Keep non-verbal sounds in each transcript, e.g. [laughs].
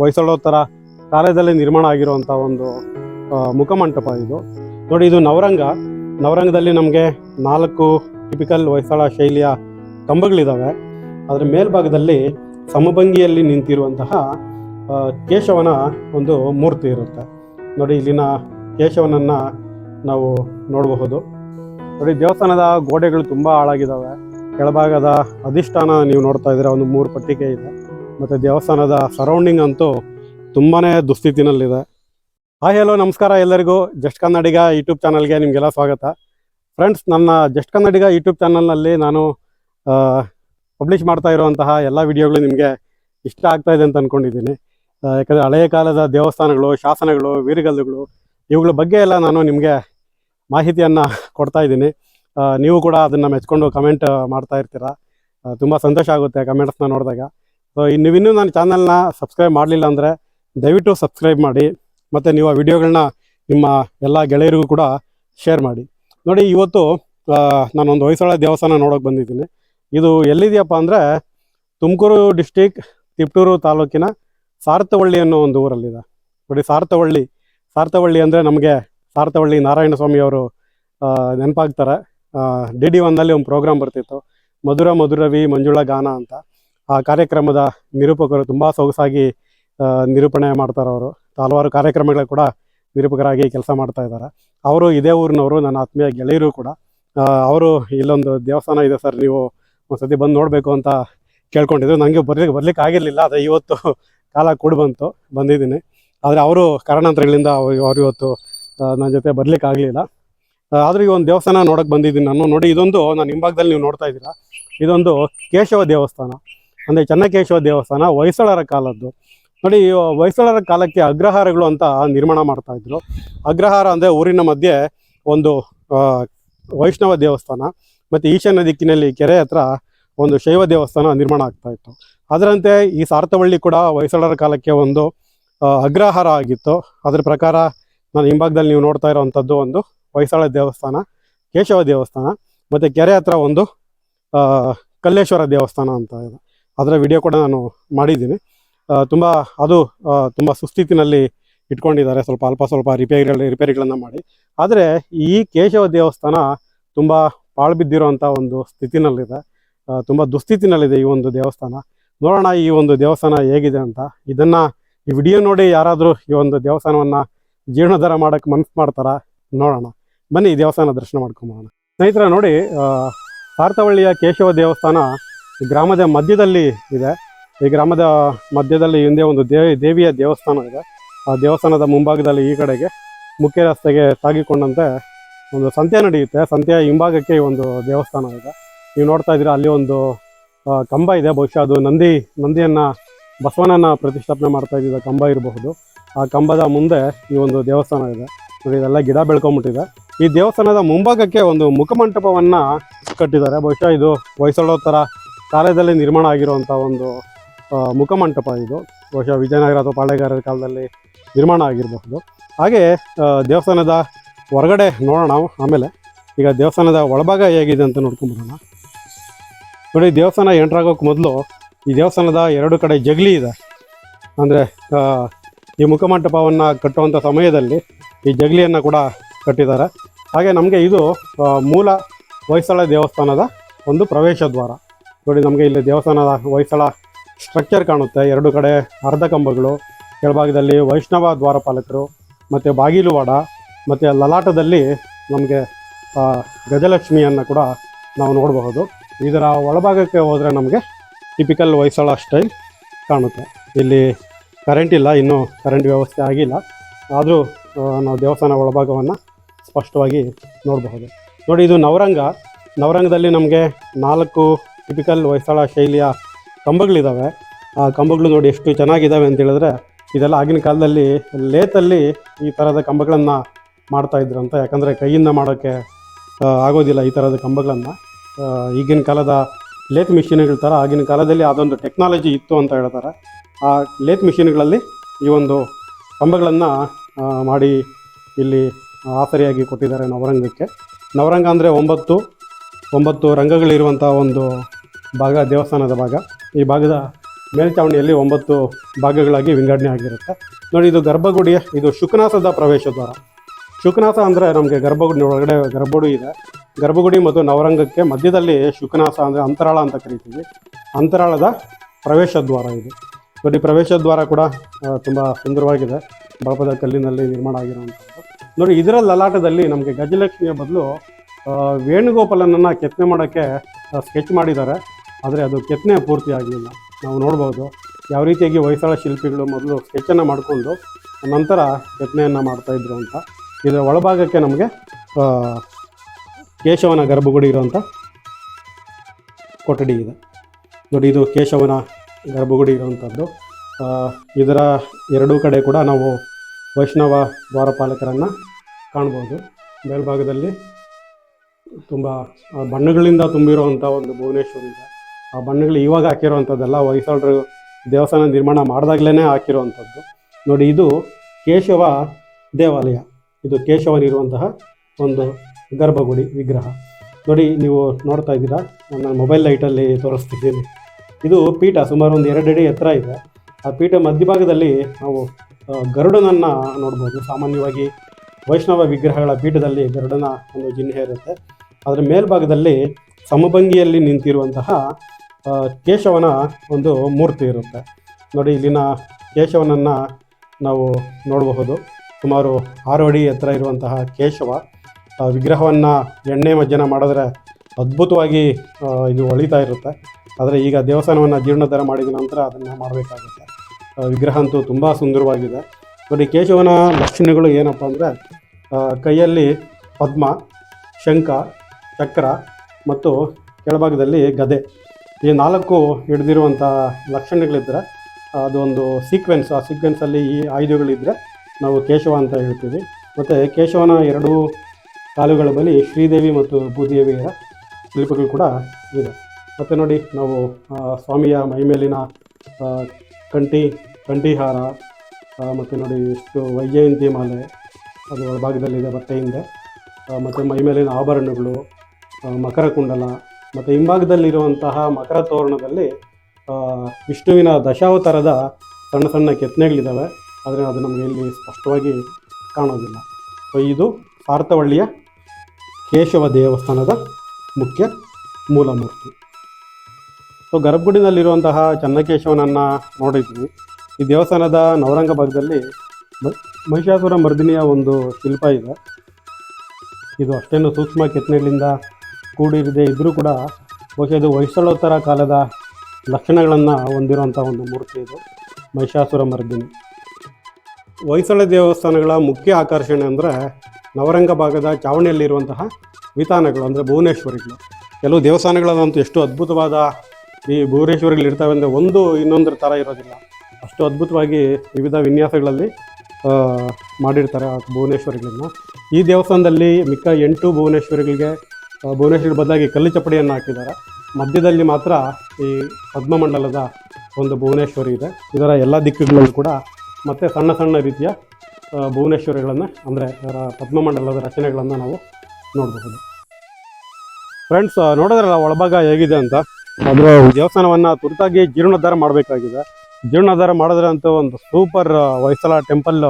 ಹೊಯ್ಸಳೋತ್ತರ ಕಾಲದಲ್ಲಿ ನಿರ್ಮಾಣ ಆಗಿರುವಂಥ ಒಂದು ಮುಖಮಂಟಪ ಇದು. ನೋಡಿ, ಇದು ನವರಂಗ. ನವರಂಗದಲ್ಲಿ ನಮಗೆ ನಾಲ್ಕು ಟಿಪಿಕಲ್ ಹೊಯ್ಸಳ ಶೈಲಿಯ ಕಂಬಗಳಿದ್ದಾವೆ ಅದರ ಮೇಲ್ಭಾಗದಲ್ಲಿ ಸಮಭಂಗಿಯಲ್ಲಿ ನಿಂತಿರುವಂತಹ ಕೇಶವನ ಒಂದು ಮೂರ್ತಿ ಇರುತ್ತೆ. ನೋಡಿ, ಇಲ್ಲಿನ ಕೇಶವನನ್ನ ನಾವು ನೋಡಬಹುದು. ನೋಡಿ, ದೇವಸ್ಥಾನದ ಗೋಡೆಗಳು ತುಂಬ ಹಾಳಾಗಿದ್ದಾವೆ ಕೆಳಭಾಗದ ಅಧಿಷ್ಠಾನ ನೀವು ನೋಡ್ತಾ ಇದ್ದೀರಾ, ಒಂದು ಮೂರು ಪಟ್ಟಿಗೆ ಇದೆ. ಮತ್ತು ದೇವಸ್ಥಾನದ ಸರೌಂಡಿಂಗ್ ಅಂತೂ ತುಂಬಾ ದುಸ್ಥಿತಿನಲ್ಲಿದೆ. ಹಾಯ್ ಹಲೋ ನಮಸ್ಕಾರ ಎಲ್ಲರಿಗೂ. ಜಸ್ಟ್ ಕನ್ನಡಿಗ ಯೂಟ್ಯೂಬ್ ಚಾನಲ್ಗೆ ನಿಮಗೆಲ್ಲ ಸ್ವಾಗತ. ಫ್ರೆಂಡ್ಸ್ ನನ್ನ ಜಸ್ಟ್ ಕನ್ನಡಿಗ ಯೂಟ್ಯೂಬ್ ಚಾನಲ್ನಲ್ಲಿ ನಾನು ಪಬ್ಲಿಷ್ ಮಾಡ್ತಾ ಇರುವಂತಹ ಎಲ್ಲ ವಿಡಿಯೋಗಳು ನಿಮಗೆ ಇಷ್ಟ ಆಗ್ತಾ ಇದೆ ಅಂತ ಅಂದ್ಕೊಂಡಿದ್ದೀನಿ ಯಾಕಂದರೆ ಹಳೆಯ ಕಾಲದ ದೇವಸ್ಥಾನಗಳು, ಶಾಸನಗಳು ವೀರಗಲ್ಲುಗಳು ಇವುಗಳ ಬಗ್ಗೆ ಎಲ್ಲ ನಾನು ನಿಮಗೆ ಮಾಹಿತಿಯನ್ನು ಕೊಡ್ತಾ ಇದ್ದೀನಿ. ನೀವು ಕೂಡ ಅದನ್ನು ಮೆಚ್ಕೊಂಡು ಕಮೆಂಟ್ ಮಾಡ್ತಾ ಇರ್ತೀರ. ತುಂಬ ಸಂತೋಷ ಆಗುತ್ತೆ ಕಮೆಂಟ್ಸ್ನ ನೋಡಿದಾಗ. ಸೊ ನೀವಿನ್ನೂ ನನ್ನ ಚಾನಲ್ನ ಸಬ್ಸ್ಕ್ರೈಬ್ ಮಾಡಲಿಲ್ಲ ಅಂದರೆ ದಯವಿಟ್ಟು ಸಬ್ಸ್ಕ್ರೈಬ್ ಮಾಡಿ ಮತ್ತು ನೀವು ಆ ವಿಡಿಯೋಗಳನ್ನ ನಿಮ್ಮ ಎಲ್ಲ ಗೆಳೆಯರಿಗೂ ಕೂಡ ಶೇರ್ ಮಾಡಿ. ನೋಡಿ, ಇವತ್ತು ನಾನೊಂದು ಹೊಯ್ಸಳ ದೇವಸ್ಥಾನ ನೋಡೋಕೆ ಬಂದಿದ್ದೀನಿ. ಇದು ಎಲ್ಲಿದೆಯಪ್ಪ ಅಂದರೆ ತುಮಕೂರು ಡಿಸ್ಟಿಕ್ ತಿಪ್ಟೂರು ತಾಲೂಕಿನ ಸಾರ್ಥವಳ್ಳಿ ಅನ್ನೋ ಒಂದು ಊರಲ್ಲಿದೆ. ನೋಡಿ, ಸಾರ್ಥವಳ್ಳಿ ಸಾರ್ಥವಳ್ಳಿ ಅಂದರೆ ನಮಗೆ ಸಾರ್ಥವಳ್ಳಿ ನಾರಾಯಣ ಸ್ವಾಮಿ ಅವರು ನೆನಪಾಗ್ತಾರೆ. ಡಿ ಡಿ ಒನ್ನಲ್ಲಿ ಒಂದು ಪ್ರೋಗ್ರಾಮ್ ಬರ್ತಿತ್ತು. ಮಧುರ ಮಧುರವಿ ಮಂಜುಳ ಗಾನ ಅಂತ. ಆ ಕಾರ್ಯಕ್ರಮದ ನಿರೂಪಕರು ತುಂಬ ಸೊಗಸಾಗಿ ನಿರೂಪಣೆ ಮಾಡ್ತಾರೆ ಅವರು. ಹಲವಾರು ಕಾರ್ಯಕ್ರಮಗಳು ಕೂಡ ನಿರೂಪಕರಾಗಿ ಕೆಲಸ ಮಾಡ್ತಾ ಇದ್ದಾರೆ ಅವರು ಇದೇ ಊರಿನವರು, ನನ್ನ ಆತ್ಮೀಯ ಗೆಳೆಯರು ಕೂಡ. ಅವರು ಇಲ್ಲೊಂದು ದೇವಸ್ಥಾನ ಇದೆ ಸರ್, ನೀವು ಒಂದ್ಸತಿ ಬಂದು ನೋಡಬೇಕು ಅಂತ ಕೇಳ್ಕೊಂಡಿದ್ರು. ನನಗೆ ಬರ್ಲಿಕ್ಕೆ ಬರ್ಲಿಕ್ಕೆ ಆಗಿರಲಿಲ್ಲ ಅದೇ ಇವತ್ತು ಕಾಲ ಕೂಡಿ ಬಂತು, ಬಂದಿದ್ದೀನಿ. ಆದರೆ ಅವರು ಕಾರಣಾಂತರಗಳಿಂದ ಅವ್ರು ಇವತ್ತು ನನ್ನ ಜೊತೆ ಬರ್ಲಿಕ್ಕೆ ಆಗಲಿಲ್ಲ. ಆದರೂ ಈ ಒಂದು ದೇವಸ್ಥಾನ ನೋಡೋಕೆ ಬಂದಿದ್ದೀನಿ ನಾನು. ನೋಡಿ, ಇದೊಂದು, ನಾನು ಹಿಂಭಾಗದಲ್ಲಿ ನೀವು ನೋಡ್ತಾ ಇದ್ದೀರಾ. ಇದೊಂದು ಕೇಶವ ದೇವಸ್ಥಾನ. ಅಂದರೆ ಚನ್ನಕೇಶವ ದೇವಸ್ಥಾನ, ಹೊಯ್ಸಳರ ಕಾಲದ್ದು. ನೋಡಿ ಹೊಯ್ಸಳರ ಕಾಲಕ್ಕೆ ಅಗ್ರಹಾರಗಳು ಅಂತ ನಿರ್ಮಾಣ ಮಾಡ್ತಾ ಇದ್ರು. ಅಗ್ರಹಾರ ಅಂದರೆ ಊರಿನ ಮಧ್ಯೆ ಒಂದು ವೈಷ್ಣವ ದೇವಸ್ಥಾನ, ಮತ್ತು ಈಶಾನ್ಯ ದಿಕ್ಕಿನಲ್ಲಿ ಕೆರೆ ಹತ್ರ ಒಂದು ಶೈವ ದೇವಸ್ಥಾನ ನಿರ್ಮಾಣ ಆಗ್ತಾ ಇತ್ತು. ಅದರಂತೆ ಈ ಸಾರ್ಥವಳ್ಳಿ ಕೂಡ ಹೊಯ್ಸಳರ ಕಾಲಕ್ಕೆ ಒಂದು ಅಗ್ರಹಾರ ಆಗಿತ್ತು. ಅದ್ರ ಪ್ರಕಾರ ನಾನು ಹಿಂಭಾಗದಲ್ಲಿ ನೀವು ನೋಡ್ತಾ ಇರೋವಂಥದ್ದು ಒಂದು ಹೊಯ್ಸಳ ದೇವಸ್ಥಾನ, ಕೇಶವ ದೇವಸ್ಥಾನ, ಮತ್ತು ಕೆರೆ ಹತ್ರ ಒಂದು ಕಲ್ಲೇಶ್ವರ ದೇವಸ್ಥಾನ ಅಂತ ಇದೆ. ಅದರ ವಿಡಿಯೋ ಕೂಡ ನಾನು ಮಾಡಿದ್ದೀನಿ. ತುಂಬ, ಅದು ತುಂಬ ಸುಸ್ಥಿತಿನಲ್ಲಿ ಇಟ್ಕೊಂಡಿದ್ದಾರೆ. ಸ್ವಲ್ಪ ಅಲ್ಪ ಸ್ವಲ್ಪ ರಿಪೇರಿಗಳು ರಿಪೇರಿಗಳನ್ನು ಮಾಡಿ. ಆದರೆ ಈ ಕೇಶವ ದೇವಸ್ಥಾನ ತುಂಬ ಪಾಳು ಬಿದ್ದಿರುವಂಥ ಒಂದು ಸ್ಥಿತಿನಲ್ಲಿದೆ. ತುಂಬ ದುಸ್ಥಿತಿನಲ್ಲಿದೆ ಈ ಒಂದು ದೇವಸ್ಥಾನ. ನೋಡೋಣ ಈ ಒಂದು ದೇವಸ್ಥಾನ ಹೇಗಿದೆ ಅಂತ. ಇದನ್ನು ಈ ವಿಡಿಯೋ ನೋಡಿ ಯಾರಾದರೂ ಈ ಒಂದು ದೇವಸ್ಥಾನವನ್ನು ಜೀರ್ಣೋದ್ಧಾರ ಮಾಡೋಕ್ಕೆ ಮನಸ್ಸು ಮಾಡ್ತಾರಾ? ನೋಡೋಣ. ಬನ್ನಿ ಈ ದೇವಸ್ಥಾನ ದರ್ಶನ ಮಾಡ್ಕೊಂಬೋಣ ಸ್ನೇಹಿತರ, ನೋಡಿ ಪಾರ್ಥವಳ್ಳಿಯ ಕೇಶವ ದೇವಸ್ಥಾನ ಈ ಗ್ರಾಮದ ಮಧ್ಯದಲ್ಲಿ ಇದೆ. ಈ ಗ್ರಾಮದ ಮಧ್ಯದಲ್ಲಿ ಹಿಂದೆ ಒಂದು ದೇವಿ, ದೇವಿಯ ದೇವಸ್ಥಾನ ಇದೆ. ಆ ದೇವಸ್ಥಾನದ ಮುಂಭಾಗದಲ್ಲಿ ಈ ಕಡೆಗೆ ಮುಖ್ಯ ರಸ್ತೆಗೆ ಸಾಗಿಕೊಂಡಂತೆ ಒಂದು ಸಂತೆ ನಡೆಯುತ್ತೆ. ಸಂತೆಯ ಹಿಂಭಾಗಕ್ಕೆ ಒಂದು ದೇವಸ್ಥಾನ ಇದೆ. ನೀವು ನೋಡ್ತಾ ಇದ್ದೀರಾ, ಅಲ್ಲಿ ಒಂದು ಕಂಬ ಇದೆ. ಬಹುಶಃ ಅದು ನಂದಿ, ನಂದಿಯನ್ನ, ಬಸವನನ್ನ ಪ್ರತಿಷ್ಠಾಪನೆ ಮಾಡ್ತಾ ಇದ್ದಿದ್ದ ಕಂಬ ಇರಬಹುದು. ಆ ಕಂಬದ ಮುಂದೆ ಈ ಒಂದು ದೇವಸ್ಥಾನ ಇದೆ. ಇದೆಲ್ಲ ಗಿಡ ಬೆಳ್ಕೊಂಬಿಟ್ಟಿದೆ. ಈ ದೇವಸ್ಥಾನದ ಮುಂಭಾಗಕ್ಕೆ ಒಂದು ಮುಖಮಂಟಪವನ್ನು ಕಟ್ಟಿದ್ದಾರೆ. ಬಹುಶಃ ಇದು ಹೊಯ್ಸಳೋತ್ತರ ಕಾಲದಲ್ಲಿ ನಿರ್ಮಾಣ ಆಗಿರುವಂಥ ಒಂದು ಮುಖಮಂಟಪ ಇದು. ಬಹುಶಃ ವಿಜಯನಗರ ಅಥವಾ ಪಾಳೆಗಾರರ ಕಾಲದಲ್ಲಿ ನಿರ್ಮಾಣ ಆಗಿರಬಹುದು. ಹಾಗೆ ದೇವಸ್ಥಾನದ ಹೊರಗಡೆ ನೋಡೋಣ ಆಮೇಲೆ. ಈಗ ದೇವಸ್ಥಾನದ ಒಳಭಾಗ ಹೇಗಿದೆ ಅಂತ ನೋಡ್ಕೊಂಬರೋಣ ನೋಡಿ, ದೇವಸ್ಥಾನ ಎಂಟ್ರಾಗೋಕ್ಕೆ ಮೊದಲು ಈ ದೇವಸ್ಥಾನದ ಎರಡು ಕಡೆ ಜಗಲಿ ಇದೆ. ಅಂದರೆ ಈ ಮುಖಮಂಟಪವನ್ನು ಕಟ್ಟುವಂಥ ಸಮಯದಲ್ಲಿ ಈ ಜಗಲಿಯನ್ನು ಕೂಡ ಕಟ್ಟಿದ್ದಾರೆ. ಹಾಗೆ ನಮಗೆ ಇದು ಮೂಲ ಹೊಯ್ಸಳ ದೇವಸ್ಥಾನದ ಒಂದು ಪ್ರವೇಶ ದ್ವಾರ. ನೋಡಿ, ನಮಗೆ ಇಲ್ಲಿ ದೇವಸ್ಥಾನದ ಹೊಯ್ಸಳ ಸ್ಟ್ರಕ್ಚರ್ ಕಾಣುತ್ತೆ. ಎರಡು ಕಡೆ ಅರ್ಧ ಕಂಬಗಳು, ಕೆಳಭಾಗದಲ್ಲಿ ವೈಷ್ಣವ ದ್ವಾರಪಾಲಕರು ಮತ್ತು ಬಾಗಿಲುವಾಡ ಮತ್ತು ಲಲಾಟದಲ್ಲಿ ನಮಗೆ ಗಜಲಕ್ಷ್ಮಿಯನ್ನು ಕೂಡ ನಾವು ನೋಡಬಹುದು. ಇದರ ಒಳಭಾಗಕ್ಕೆ ಹೋದರೆ ನಮಗೆ ಟಿಪಿಕಲ್ ಹೊಯ್ಸಳ ಸ್ಟೈಲ್ ಕಾಣುತ್ತೆ. ಇಲ್ಲಿ ಕರೆಂಟ್ ಇಲ್ಲ, ಇನ್ನೂ ಕರೆಂಟ್ ವ್ಯವಸ್ಥೆ ಆಗಿಲ್ಲ. ಆದರೂ ನಾವು ದೇವಸ್ಥಾನ ಒಳಭಾಗವನ್ನು ಸ್ಪಷ್ಟವಾಗಿ ನೋಡಬಹುದು. ನೋಡಿ, ಇದು ನವರಂಗ. ನವರಂಗದಲ್ಲಿ ನಮಗೆ ನಾಲ್ಕು ಟಿಪಿಕಲ್ ಹೊಯ್ಸಳ ಶೈಲಿಯ ಕಂಬಗಳಿದ್ದಾವೆ ಆ ಕಂಬಗಳು ನೋಡಿ ಎಷ್ಟು ಚೆನ್ನಾಗಿದ್ದಾವೆ ಅಂತ ಹೇಳಿದ್ರೆ, ಇದೆಲ್ಲ ಆಗಿನ ಕಾಲದಲ್ಲಿ ಲೇತಲ್ಲಿ ಈ ಥರದ ಕಂಬಗಳನ್ನು ಮಾಡ್ತಾ ಇದ್ರಂತ ಯಾಕಂದರೆ ಕೈಯಿಂದ ಮಾಡೋಕ್ಕೆ ಆಗೋದಿಲ್ಲ ಈ ಥರದ ಕಂಬಗಳನ್ನು. ಈಗಿನ ಕಾಲದ ಲೇತ್ ಮಿಷಿನ್ಗಳ ಥರ ಆಗಿನ ಕಾಲದಲ್ಲಿ ಅದೊಂದು ಟೆಕ್ನಾಲಜಿ ಇತ್ತು ಅಂತ ಹೇಳ್ತಾರೆ. ಆ ಲೇತ್ ಮಿಷಿನ್ಗಳಲ್ಲಿ ಈ ಒಂದು ಕಂಬಗಳನ್ನು ಮಾಡಿ ಇಲ್ಲಿ ಆಸರಿಯಾಗಿ ಕೊಟ್ಟಿದ್ದಾರೆ ನವರಂಗಕ್ಕೆ. ನವರಂಗ ಅಂದರೆ ಒಂಬತ್ತು ಒಂಬತ್ತು ರಂಗಗಳಿರುವಂಥ ಒಂದು ಭಾಗ, ದೇವಸ್ಥಾನದ ಭಾಗ. ಈ ಭಾಗದ ಮೇಲ್ಚಾವಣಿಯಲ್ಲಿ ಒಂಬತ್ತು ಭಾಗಗಳಾಗಿ ವಿಂಗಡಣೆ ಆಗಿರುತ್ತೆ. ನೋಡಿ, ಇದು ಗರ್ಭಗುಡಿಯ, ಇದು ಶುಕನಾಸದ ಪ್ರವೇಶ ದ್ವಾರ. ಶುಕನಾಸ ಅಂದರೆ ನಮಗೆ ಗರ್ಭಗುಡಿ, ಒಳಗಡೆ ಗರ್ಭಗುಡಿ ಇದೆ. ಗರ್ಭಗುಡಿ ಮತ್ತು ನವರಂಗಕ್ಕೆ ಮಧ್ಯದಲ್ಲಿ ಶುಕನಾಸ ಅಂದರೆ ಅಂತರಾಳ ಅಂತ ಕರಿತೀವಿ. ಅಂತರಾಳದ ಪ್ರವೇಶ ದ್ವಾರ ಇದು. ನೋಡಿ, ಪ್ರವೇಶ ದ್ವಾರ ಕೂಡ ತುಂಬ ಸುಂದರವಾಗಿದೆ. ಬಳಪದ ಕಲ್ಲಿನಲ್ಲಿ ನಿರ್ಮಾಣ ಆಗಿರುವಂಥದ್ದು. ನೋಡಿ, ಇದರ ಲಲಾಟದಲ್ಲಿ ನಮಗೆ ಗಜಲಕ್ಷ್ಮಿಯ ಬದಲು ವೇಣುಗೋಪಾಲನನ್ನು ಕೆತ್ತನೆ ಮಾಡೋಕ್ಕೆ ಸ್ಕೆಚ್ ಮಾಡಿದ್ದಾರೆ. ಆದರೆ ಅದು ಕೆತ್ತನೆ ಪೂರ್ತಿ ಆಗಲಿಲ್ಲ ನಾವು ನೋಡ್ಬೋದು ಯಾವ ರೀತಿಯಾಗಿ ಹೊಯ್ಸಳ ಶಿಲ್ಪಿಗಳು ಮೊದಲು ಸ್ಕೆಚನ್ನು ಮಾಡಿಕೊಂಡು ನಂತರ ಕೆತ್ತನೆಯನ್ನು ಮಾಡ್ತಾಯಿದ್ರು ಅಂತ. ಇದರ ಒಳಭಾಗಕ್ಕೆ ನಮಗೆ ಕೇಶವನ ಗರ್ಭಗುಡಿ ಇರುವಂಥ ಕೊಠಡಿ ಇದೆ. ನೋಡಿ, ಇದು ಕೇಶವನ ಗರ್ಭಗುಡಿ ಇರುವಂಥದ್ದು ಇದರ ಎರಡೂ ಕಡೆ ಕೂಡ ನಾವು ವೈಷ್ಣವ ದ್ವಾರಪಾಲಕರನ್ನು ಕಾಣ್ಬೋದು. ಮೇಲ್ಭಾಗದಲ್ಲಿ ತುಂಬ ಬಣ್ಣಗಳಿಂದ ತುಂಬಿರುವಂಥ ಒಂದು ಭುವನೇಶ್ವರಿ ಇದೆ. ಆ ಬಣ್ಣಗಳು ಇವಾಗ ಹಾಕಿರೋವಂಥದ್ದೆಲ್ಲ ಹೊಯ್ಸಳರು ದೇವಸ್ಥಾನ ನಿರ್ಮಾಣ ಮಾಡಿದಾಗಲೇ ಹಾಕಿರುವಂಥದ್ದು. ನೋಡಿ, ಇದು ಕೇಶವ ದೇವಾಲಯ. ಇದು ಕೇಶವನಿರುವಂತಹ ಒಂದು ಗರ್ಭಗುಡಿ ವಿಗ್ರಹ. ನೋಡಿ, ನೀವು ನೋಡ್ತಾ ಇದ್ದೀರಾ? ನನ್ನ ಮೊಬೈಲ್ ಲೈಟಲ್ಲಿ ತೋರಿಸ್ತಿದ್ದೀನಿ. ಇದು ಪೀಠ ಸುಮಾರು ಒಂದು ಎರಡು ಅಡಿ ಎತ್ತರ ಇದೆ. ಆ ಪೀಠ ಮಧ್ಯಭಾಗದಲ್ಲಿ ನಾವು ಗರುಡನನ್ನು ನೋಡ್ಬೋದು. ಸಾಮಾನ್ಯವಾಗಿ ವೈಷ್ಣವ ವಿಗ್ರಹಗಳ ಪೀಠದಲ್ಲಿ ಗರುಡನ ಒಂದು ಚಿಹ್ನೆ ಇರುತ್ತೆ. ಅದರ ಮೇಲ್ಭಾಗದಲ್ಲಿ ಸಮಭಂಗಿಯಲ್ಲಿ ನಿಂತಿರುವಂತಹ ಕೇಶವನ ಒಂದು ಮೂರ್ತಿ ಇರುತ್ತೆ. ನೋಡಿ, ಇಲ್ಲಿನ ಕೇಶವನನ್ನು ನಾವು ನೋಡಬಹುದು. ಸುಮಾರು ಆರು ಅಡಿ ಎತ್ತರ ಇರುವಂತಹ ಕೇಶವ ವಿಗ್ರಹವನ್ನು ಎಣ್ಣೆ ಮಜ್ಜನ ಮಾಡಿದ್ರೆ ಅದ್ಭುತವಾಗಿ ಇದು ಹೊಳಿತಾ ಇರುತ್ತೆ. ಆದರೆ ಈಗ ದೇವಸ್ಥಾನವನ್ನು ಜೀರ್ಣೋದ್ಧಾರ ಮಾಡಿದ ನಂತರ ಅದನ್ನು ಮಾಡಬೇಕಾಗುತ್ತೆ. ವಿಗ್ರಹ ಅಂತೂ ತುಂಬ ಸುಂದರವಾಗಿದೆ. ನೋಡಿ, ಕೇಶವನ ಲಕ್ಷಣಗಳು ಏನಪ್ಪ ಅಂದರೆ ಕೈಯಲ್ಲಿ ಪದ್ಮ, ಶಂಖ, ಚಕ್ರ ಮತ್ತು ಕೆಳಭಾಗದಲ್ಲಿ ಗದೆ. ಈ ನಾಲ್ಕು ಹಿಡಿದಿರುವಂಥ ಲಕ್ಷಣಗಳಿದ್ದರೆ ಅದೊಂದು ಸೀಕ್ವೆನ್ಸ್ ಆ ಸೀಕ್ವೆನ್ಸಲ್ಲಿ ಈ ಆಯುಧಗಳಿದ್ದರೆ ನಾವು ಕೇಶವ ಅಂತ ಹೇಳ್ತೀವಿ. ಮತ್ತು ಕೇಶವನ ಎರಡೂ ಕಾಲುಗಳ ಬಳಿ ಶ್ರೀದೇವಿ ಮತ್ತು ಭೂದೇವಿಯ ಶಿಲ್ಪಗಳು ಕೂಡ ಇದೆ. ಮತ್ತು ನೋಡಿ ನಾವು ಸ್ವಾಮಿಯ ಮೈಮೇಲಿನ ಮೇಲಿನ ಕಂಠಿ, ಕಂಠಿಹಾರ ಮತ್ತು ನೋಡಿ ಇಷ್ಟು ವೈಜಯಂತಿ ಮಾಲೆ, ಅದು ಒಳಭಾಗದಲ್ಲಿದೆ ಬಟ್ಟೆ ಹಿಂದೆ ಮತ್ತು ಮೈಮೇಲಿನ ಆಭರಣಗಳು ಮಕರ ಕುಂಡಲ ಮತ್ತು ಹಿಂಭಾಗದಲ್ಲಿರುವಂತಹ ಮಕರ ತೋರಣದಲ್ಲಿ ವಿಷ್ಣುವಿನ ದಶಾವತಾರದ ಸಣ್ಣ ಸಣ್ಣ ಕೆತ್ತನೆಗಳಿದ್ದಾವೆ. ಆದರೆ ಅದು ನಮಗೆ ಇಲ್ಲಿ ಸ್ಪಷ್ಟವಾಗಿ ಕಾಣೋದಿಲ್ಲ. ಸೊ ಇದು ಪಾರ್ಥವಳ್ಳಿಯ ಕೇಶವ ದೇವಸ್ಥಾನದ ಮುಖ್ಯ ಮೂಲಮೂರ್ತಿ. ಸೊ ಗರ್ಭಗುಡಿನಲ್ಲಿರುವಂತಹ ಚನ್ನಕೇಶವನನ್ನು ನೋಡಿದ್ವಿ. ಈ ದೇವಸ್ಥಾನದ ನವರಂಗ ಭಾಗದಲ್ಲಿ ಮಹಿಷಾಸುರ ಮರ್ದಿನಿಯ ಒಂದು ಶಿಲ್ಪ ಇದೆ. ಇದು ಅಷ್ಟೇನು ಸೂಕ್ಷ್ಮ ಕೆತ್ತನೆಗಳಿಂದ ಕೂಡಿರದೆ ಇದ್ದರೂ ಕೂಡ ಬಹುಶಃ ಇದು ಹೊಯ್ಸಳೋತ್ತರ ಕಾಲದ ಲಕ್ಷಣಗಳನ್ನು ಹೊಂದಿರುವಂಥ ಒಂದು ಮೂರ್ತಿ ಇದು. ಮಹಿಷಾಸುರ ಮರ್ದಿನಿ. ಹೊಯ್ಸಳ ದೇವಸ್ಥಾನಗಳ ಮುಖ್ಯ ಆಕರ್ಷಣೆ ಅಂದರೆ ನವರಂಗ ಭಾಗದ ಚಾವಣಿಯಲ್ಲಿರುವಂತಹ ವಿತಾನಗಳು, ಅಂದರೆ ಭುವನೇಶ್ವರಿಗಳು. ಕೆಲವು ದೇವಸ್ಥಾನಗಳದಂತೂ ಎಷ್ಟು ಅದ್ಭುತವಾದ ಈ ಭುವನೇಶ್ವರಿಗಳು ಇರ್ತವೆ ಅಂದರೆ ಒಂದು ಇನ್ನೊಂದರ ಥರ ಇರೋದಿಲ್ಲ. ಅಷ್ಟು ಅದ್ಭುತವಾಗಿ ವಿವಿಧ ವಿನ್ಯಾಸಗಳಲ್ಲಿ ಮಾಡಿರ್ತಾರೆ ಆ ಭುವನೇಶ್ವರಿಗಳನ್ನ. ಈ ದೇವಸ್ಥಾನದಲ್ಲಿ ಮಿಕ್ಕ ಎಂಟು ಭುವನೇಶ್ವರಿಗಳಿಗೆ ಭುವನೇಶ್ವರಿ ಬದಲಾಗಿ ಕಲ್ಲು ಚಪ್ಪಡಿಯನ್ನು ಹಾಕಿದ್ದಾರೆ. ಮಧ್ಯದಲ್ಲಿ ಮಾತ್ರ ಈ ಪದ್ಮಮಂಡಲದ ಒಂದು ಭುವನೇಶ್ವರಿ ಇದೆ. ಇದರ ಎಲ್ಲ ದಿಕ್ಕುಗಳಲ್ಲೂ ಕೂಡ ಮತ್ತೆ ಸಣ್ಣ ಸಣ್ಣ ರೀತಿಯ ಭುವನೇಶ್ವರಿಗಳನ್ನು, ಅಂದರೆ ಪದ್ಮ ಪದ್ಮಮಂಡಲದ ರಚನೆಗಳನ್ನು ನಾವು ನೋಡಬಹುದು. ಫ್ರೆಂಡ್ಸ್ ನೋಡಿದ್ರಲ್ಲ ಒಳಭಾಗ ಹೇಗಿದೆ ಅಂತ? ಅದರ ದೇವಸ್ಥಾನವನ್ನು ತುರ್ತಾಗಿ ಜೀರ್ಣೋದ್ಧಾರ ಮಾಡಬೇಕಾಗಿದೆ. ಜೀರ್ಣೋದ್ಧಾರ ಮಾಡಿದ್ರೆ ಅಂತ ಒಂದು ಸೂಪರ್ ಹೊಯ್ಸಳ ಟೆಂಪಲ್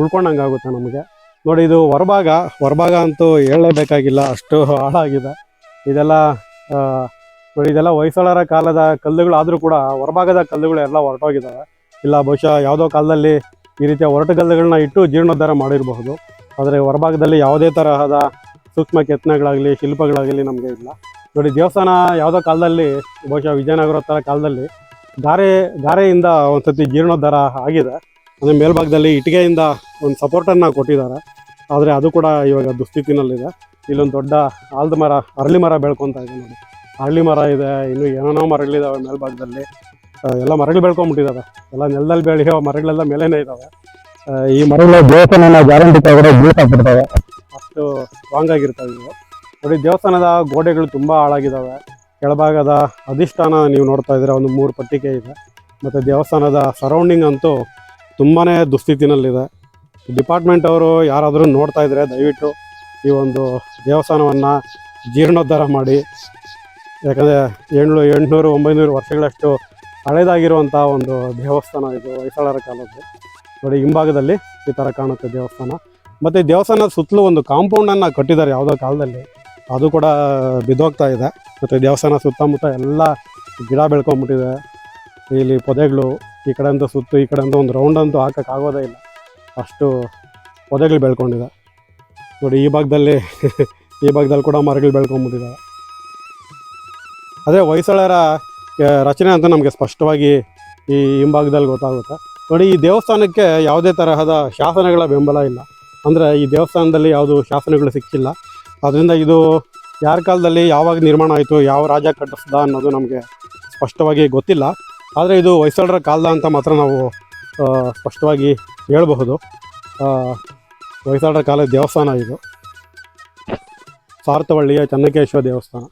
ಉಳ್ಕೊಂಡಂಗೆ ಆಗುತ್ತೆ ನಮಗೆ. ನೋಡಿ, ಇದು ಹೊರಭಾಗ. ಹೊರಭಾಗ ಅಂತೂ ಹೇಳಲೇಬೇಕಾಗಿಲ್ಲ. ಅಷ್ಟು ಹಾಳಾಗಿದೆ. ಇದೆಲ್ಲ ನೋಡಿ, ಇದೆಲ್ಲ ಹೊಯ್ಸಳರ ಕಾಲದ ಕಲ್ಲುಗಳು ಆದರೂ ಕೂಡ ಹೊರಭಾಗದ ಕಲ್ಲುಗಳು ಎಲ್ಲ ಹೊರಟೋಗಿದ್ದಾವೆ ಇಲ್ಲ, ಬಹುಶಃ ಯಾವುದೋ ಕಾಲದಲ್ಲಿ ಈ ರೀತಿಯ ಹೊರಟು ಕಲ್ಲುಗಳನ್ನ ಇಟ್ಟು ಜೀರ್ಣೋದ್ಧಾರ ಮಾಡಿರಬಹುದು. ಆದರೆ ಹೊರಭಾಗದಲ್ಲಿ ಯಾವುದೇ ತರಹದ ಸೂಕ್ಷ್ಮ ಕೆತ್ತನೆಗಳಾಗಲಿ, ಶಿಲ್ಪಗಳಾಗಲಿ ನಮಗೆ ಇಲ್ಲ. ನೋಡಿ, ದೇವಸ್ಥಾನ ಯಾವುದೋ ಕಾಲದಲ್ಲಿ, ಬಹುಶಃ ವಿಜಯನಗರ ಥರ ಕಾಲದಲ್ಲಿ ಗಾರೆ ಗಾರೆಯಿಂದ ಒಂದು ಸತಿ ಜೀರ್ಣೋದ್ಧಾರ ಆಗಿದೆ. ಅಂದರೆ ಮೇಲ್ಭಾಗದಲ್ಲಿ ಇಟ್ಟಿಗೆಯಿಂದ ಒಂದು ಸಪೋರ್ಟನ್ನು ಕೊಟ್ಟಿದ್ದಾರೆ. ಆದರೆ ಅದು ಕೂಡ ಇವಾಗ ದುಸ್ಥಿತಿನಲ್ಲಿದೆ. ಇಲ್ಲೊಂದು ದೊಡ್ಡ ಆಲದ ಮರ, ಅರಳಿ ಮರ ಬೆಳ್ಕೊತಾ ಇದೆ ನೋಡಿ. ಅರಳಿ ಮರ ಇದೆ, ಇನ್ನು ಏನೇನೋ ಮರಗಳಿದ್ದಾವೆ ಮೇಲ್ಭಾಗದಲ್ಲಿ. ಎಲ್ಲ ಮರಗಳು ಬೆಳ್ಕೊಂಬಿಟ್ಟಿದ್ದಾವೆ ಎಲ್ಲ ನೆಲದಲ್ಲಿ ಬೆಳೆಯೋ ಮರಗಳೆಲ್ಲ ಮೇಲೇನೆ ಇದ್ದಾವೆ ಈ ಮರಗಳ ದೇವಸ್ಥಾನ ಗ್ಯಾರಂಟಿ ತಗೊಂಡು ಬೀಳ್ಸಾಕ್ಬಿಡ್ತವೆ ಅಷ್ಟು ಸ್ಟ್ರಾಂಗ್ ಆಗಿರ್ತವೆ ಇವು. ನೋಡಿ, ದೇವಸ್ಥಾನದ ಗೋಡೆಗಳು ತುಂಬ ಹಾಳಾಗಿದ್ದಾವೆ ಕೆಳಭಾಗದ ಅಧಿಷ್ಠಾನ ನೀವು ನೋಡ್ತಾ ಇದ್ದೀರ, ಒಂದು ಮೂರು ಪಟ್ಟಿಕೆ ಇದೆ. ಮತ್ತು ದೇವಸ್ಥಾನದ ಸರೌಂಡಿಂಗ್ ಅಂತೂ ತುಂಬಾ ದುಸ್ಥಿತಿನಲ್ಲಿದೆ. ಡಿಪಾರ್ಟ್ಮೆಂಟ್ ಅವರು ಯಾರಾದರೂ ನೋಡ್ತಾ ಇದ್ರೆ ದಯವಿಟ್ಟು ಈ ಒಂದು ದೇವಸ್ಥಾನವನ್ನು ಜೀರ್ಣೋದ್ಧಾರ ಮಾಡಿ. ಯಾಕಂದರೆ ಏಳು ಎಂಟುನೂರು, ಒಂಬೈನೂರು ವರ್ಷಗಳಷ್ಟು ಹಳೇದಾಗಿರುವಂಥ ಒಂದು ದೇವಸ್ಥಾನ ಇದು ಹೊಯ್ಸಳರ ಕಾಲದ್ದು. ನೋಡಿ, ಹಿಂಭಾಗದಲ್ಲಿ ಈ ಥರ ಕಾಣುತ್ತೆ ದೇವಸ್ಥಾನ. ಮತ್ತು ದೇವಸ್ಥಾನದ ಸುತ್ತಲೂ ಒಂದು ಕಾಂಪೌಂಡನ್ನು ಕಟ್ಟಿದ್ದಾರೆ ಯಾವುದೋ ಕಾಲದಲ್ಲಿ. ಅದು ಕೂಡ ಬಿದ್ದೋಗ್ತಾ ಇದೆ. ಮತ್ತು ದೇವಸ್ಥಾನ ಸುತ್ತಮುತ್ತ ಎಲ್ಲ ಗಿಡ ಬೆಳ್ಕೊಂಬಿಟ್ಟಿದೆ. ಇಲ್ಲಿ ಪೊದೆಗಳು ಈ ಕಡೆಯಿಂದ ಸುತ್ತು, ಈ ಕಡೆಯಿಂದ ಒಂದು ರೌಂಡ್ ಅಂತೂ ಹಾಕೋಕ್ಕಾಗೋದೇ ಇಲ್ಲ. ಅಷ್ಟು ಪೊದೆಗಳು ಬೆಳ್ಕೊಂಡಿದೆ. ನೋಡಿ, ಈ ಭಾಗದಲ್ಲಿ [laughs] ಈ ಭಾಗದಲ್ಲಿ ಕೂಡ ಮರಗಳು ಬೆಳ್ಕೊಂಬಿಟ್ಟಿದ್ದಾವೆ ಅದೇ ಹೊಯ್ಸಳರ ರಚನೆ ಅಂತ ನಮಗೆ ಸ್ಪಷ್ಟವಾಗಿ ಈ ಹಿಂಭಾಗದಲ್ಲಿ ಗೊತ್ತಾಗುತ್ತೆ. ನೋಡಿ, ಈ ದೇವಸ್ಥಾನಕ್ಕೆ ಯಾವುದೇ ತರಹದ ಶಾಸನಗಳ ಬೆಂಬಲ ಇಲ್ಲ. ಅಂದರೆ ಈ ದೇವಸ್ಥಾನದಲ್ಲಿ ಯಾವುದು ಶಾಸನಗಳು ಸಿಕ್ಕಿಲ್ಲ. ಅದರಿಂದ ಇದು ಯಾರ ಕಾಲದಲ್ಲಿ ಯಾವಾಗ ನಿರ್ಮಾಣ ಆಯಿತು, ಯಾವ ರಾಜ ಕಟ್ಟಿಸ್ದ ಅನ್ನೋದು ನಮಗೆ ಸ್ಪಷ್ಟವಾಗಿ ಗೊತ್ತಿಲ್ಲ. ಆದರೆ ಇದು ಹೊಯ್ಸಳರ ಕಾಲದ ಅಂತ ಮಾತ್ರ ನಾವು ಸ್ಪಷ್ಟವಾಗಿ ಹೇಳಬಹುದು. ಹೊಯ್ಸಳರ ಕಾಲದ ದೇವಸ್ಥಾನ ಇದು. ಸಾರ್ಥವಳ್ಳಿಯ ಚನ್ನಕೇಶ್ವರ ದೇವಸ್ಥಾನ.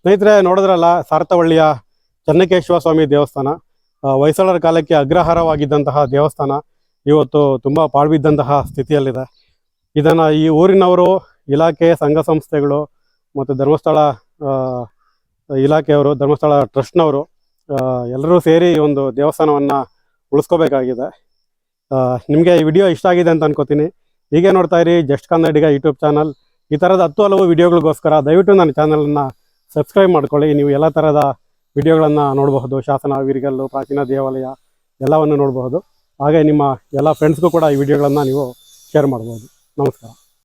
ಸ್ನೇಹಿತರೆ, ನೋಡಿದ್ರಲ್ಲ, ಸಾರ್ಥವಳ್ಳಿಯ ಚನ್ನಕೇಶ್ವರ ಸ್ವಾಮಿ ದೇವಸ್ಥಾನ. ಹೊಯ್ಸಳರ ಕಾಲಕ್ಕೆ ಅಗ್ರಹಾರವಾಗಿದ್ದಂತಹ ದೇವಸ್ಥಾನ. ಇವತ್ತು ತುಂಬ ಪಾಳ್ಬಿದ್ದಂತಹ ಸ್ಥಿತಿಯಲ್ಲಿದೆ. ಇದನ್ನು ಈ ಊರಿನವರು, ಇಲಾಖೆ, ಸಂಘ ಸಂಸ್ಥೆಗಳು ಮತ್ತು ಧರ್ಮಸ್ಥಳ ಇಲಾಖೆಯವರು, ಧರ್ಮಸ್ಥಳ ಟ್ರಸ್ಟ್ನವರು ಎಲ್ಲರೂ ಸೇರಿ ಒಂದು ದೇವಸ್ಥಾನವನ್ನು ಉಳಿಸ್ಕೋಬೇಕಾಗಿದೆ. ನಿಮಗೆ ಈ ವಿಡಿಯೋ ಇಷ್ಟ ಆಗಿದೆ ಅಂತ ಅನ್ಕೋತೀನಿ. ಹೀಗೆ ನೋಡ್ತಾ ಇರಿ ಜಸ್ಟ್ ಕನ್ನಡಿಗ ಯೂಟ್ಯೂಬ್ ಚಾನಲ್. ಈ ಥರದ ಹತ್ತು ಹಲವು ವಿಡಿಯೋಗಳಿಗೋಸ್ಕರ ದಯವಿಟ್ಟು ನನ್ನ ಚಾನಲನ್ನು ಸಬ್ಸ್ಕ್ರೈಬ್ ಮಾಡ್ಕೊಳ್ಳಿ. ನೀವು ಎಲ್ಲ ಥರದ ವಿಡಿಯೋಗಳನ್ನು ನೋಡಬಹುದು. ಶಾಸನ, ವೀರಿಗಲ್ಲು, ಪ್ರಾಚೀನ ದೇವಾಲಯ ಎಲ್ಲವನ್ನು ನೋಡಬಹುದು. ಹಾಗೆ ನಿಮ್ಮ ಎಲ್ಲ ಫ್ರೆಂಡ್ಸ್ಗೂ ಕೂಡ ಈ ವಿಡಿಯೋಗಳನ್ನು ನೀವು ಶೇರ್ ಮಾಡ್ಬೋದು. ನಮಸ್ಕಾರ.